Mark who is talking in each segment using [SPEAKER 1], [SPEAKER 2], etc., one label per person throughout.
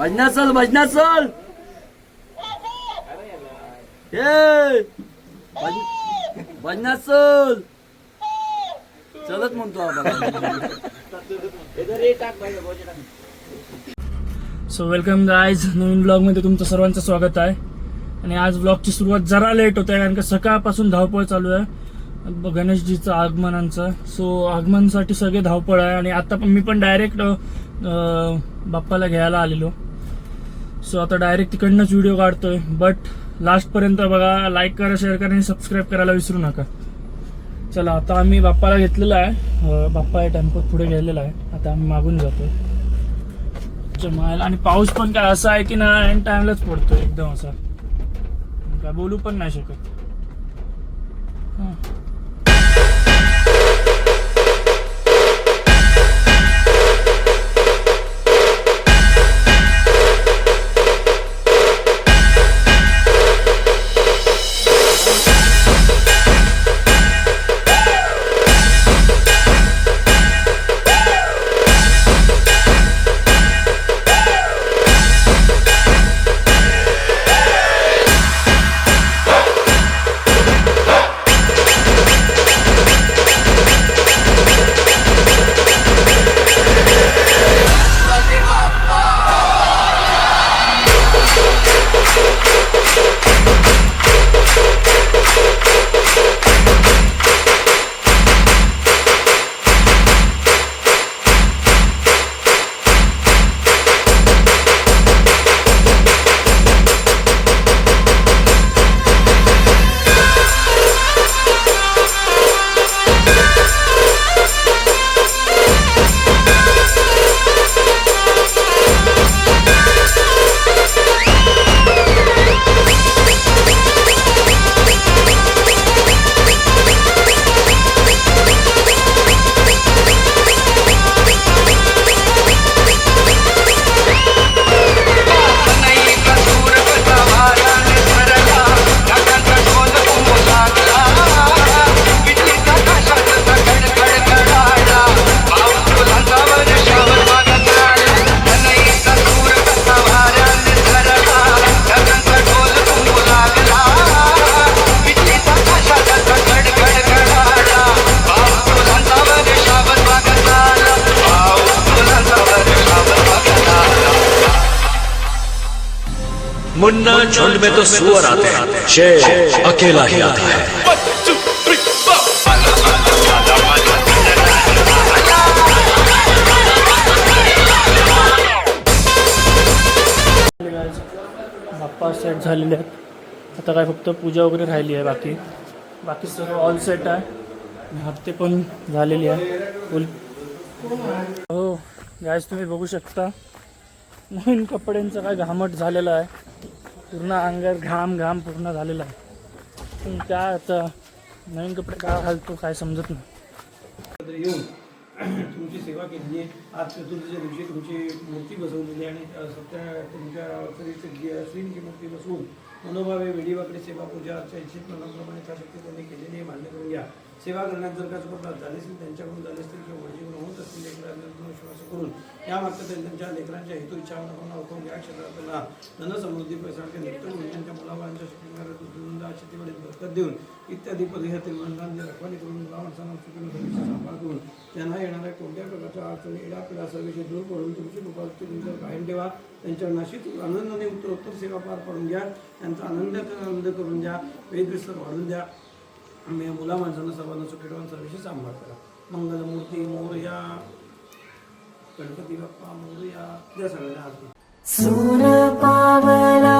[SPEAKER 1] भजना चल भजना चल. ए भजना चल. चलत म्हणतो आपण.
[SPEAKER 2] सो वेलकम गायज नवीन ब्लॉगमध्ये तुमचं सर्वांचं स्वागत आहे. आणि आज ब्लॉगची सुरुवात जरा लेट होते कारण का सकाळपासून धावपळ चालू आहे. गणेशजीचं आगमनांचं. सो आगमनसाठी सगळे धावपळ आहे. आणि आता पण मी पण डायरेक्ट बाप्पाला घ्यायला आलेलो. सो आता डायरेक्ट तिकडनंच व्हिडिओ काढतोय. बट लास्टपर्यंत बघा लाईक करा शेअर करा आणि सबस्क्राईब करायला विसरू नका. चला आता आम्ही बाप्पाला घेतलेला आहे. बाप्पा या टेम्पोत पुढे गेलेला आहे. आता आम्ही मागून जातोय. जमायला आणि पाऊस पण काय असा आहे की ना एन टाइमलाच पडतो एकदम असा. काय बोलू पण नाही शकत. हां.
[SPEAKER 3] मुन्ना झुंड में तो सुअर आते हैं। शेर अकेला ही आता है।
[SPEAKER 2] बाप्पा सेट झालेले आहेत. आता काय फक्त पूजा वगैरे राहिली आहे बाकी. बाकी सर्व ऑल सेट आहे. हप्ते पण झालेली आहे. फुल हो गॅस तुम्ही बघू शकता. नवीन कपड्यांचं काय घामट झालेला आहे. पूर्ण अंगात घाम घाम पूर्ण झालेला आहे. पण काय आता नवीन कपडे काय घालतो काय समजत नाही.
[SPEAKER 4] येऊन तुमची सेवा केली आहे. आज चतुर्थीच्या दिवशी तुमची मूर्ती बसवलेली आणि सत्या तुमच्या श्रींची मूर्ती बसवून मनोभावे वेडीवाकडे सेवा पूजा आजच्या इच्छित मनाप्रमाणे यथाशक्ती त्यांनी केलेली आहे मान्य करून घ्या. सेवा करण्यात जर का चुकतात झाले असतील त्यांच्याकडून झाले असतील किंवा वडील होत असतील लेकरांना विश्वास करून यामागचं त्यांनी त्यांच्या लेकरांच्या हेतू इच्छा मनापासून ओळखून या क्षेत्रात धनसमृद्धी पैसाळके नित्य होऊन त्यांच्या मुलाबाळांच्या शक्तीवर शेतीकडे बरकत देऊन इत्यादी पद्धती मनोरंजन रखवाली करून मुलामाणसांना चुकीनं त्यांना येणाऱ्या कोणत्या प्रकारच्या अडचणी येडापिडा सर्वेचे दूर करून तुमची कृपावृत्ती तुमच्या कायम ठेवा. त्यांच्या नाशिक आनंदाने उत्तरोत्तर सेवा पार पाडून घ्या. त्यांचा आनंदाचा आनंद करून द्या वेदविस्तर वाढून द्या. आम्ही मुला माणसांना सर्वांना सुखीडवान सर्वेशी सांभाळ करा. मंगलमूर्ती मोरया गणपती बाप्पा मोरया त्या सगळ्यांना आज
[SPEAKER 5] सूर
[SPEAKER 6] पावला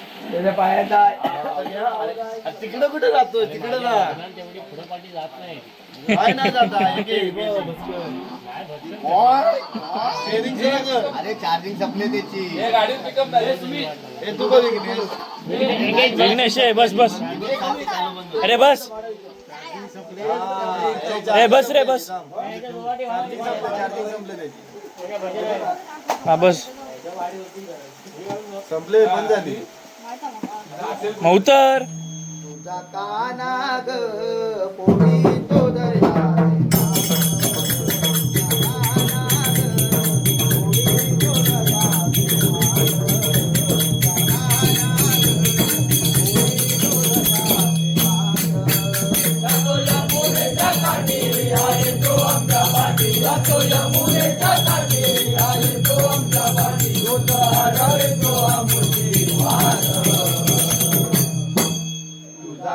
[SPEAKER 1] तिकडे कुठे जातो तिकडे ना काय नाही जाता अरे चार्जिंग संपले त्याची. हे?
[SPEAKER 2] विघ्नेश बस बस. अरे बस. ए बस रे बस.
[SPEAKER 1] चार्जिंग संपले त्याची
[SPEAKER 2] हा बस.
[SPEAKER 1] संपले बंद झाली.
[SPEAKER 2] मग उतर
[SPEAKER 1] तुझा काना ग पोळी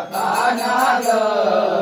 [SPEAKER 1] Satanás.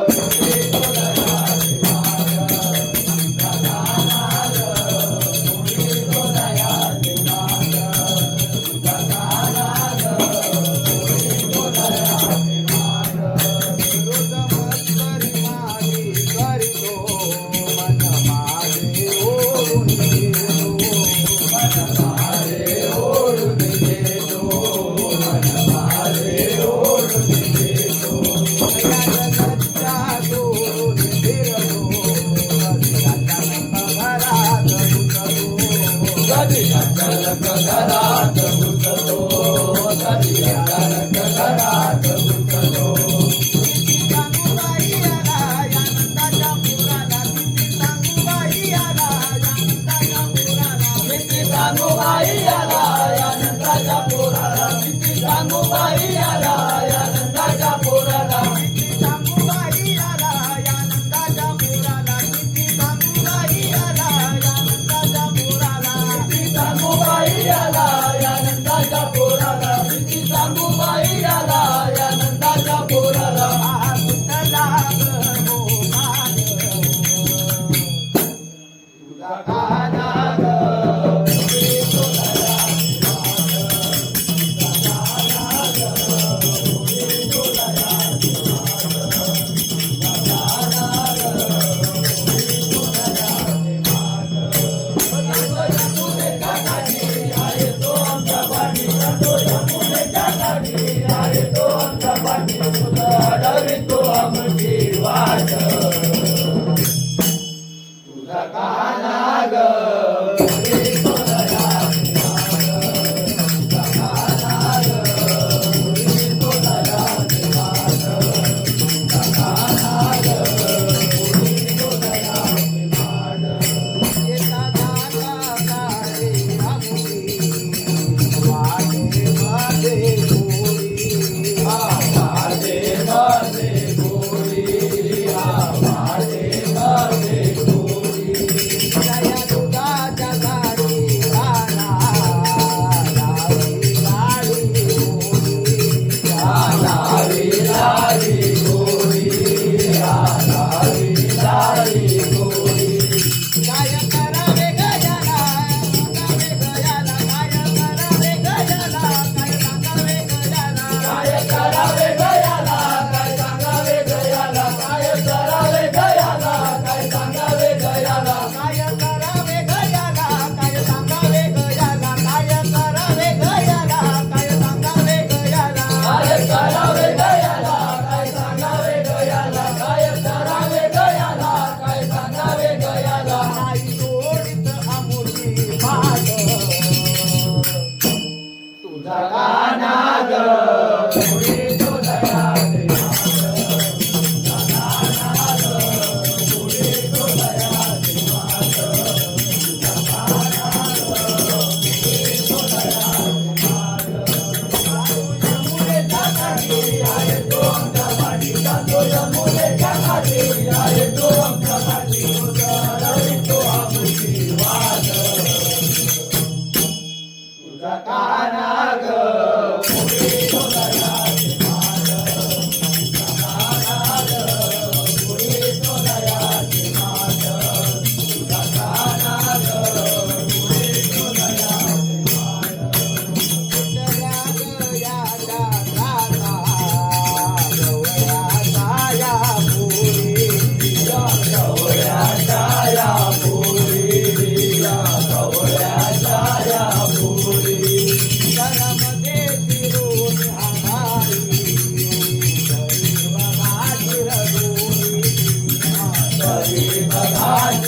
[SPEAKER 1] Hare Karabe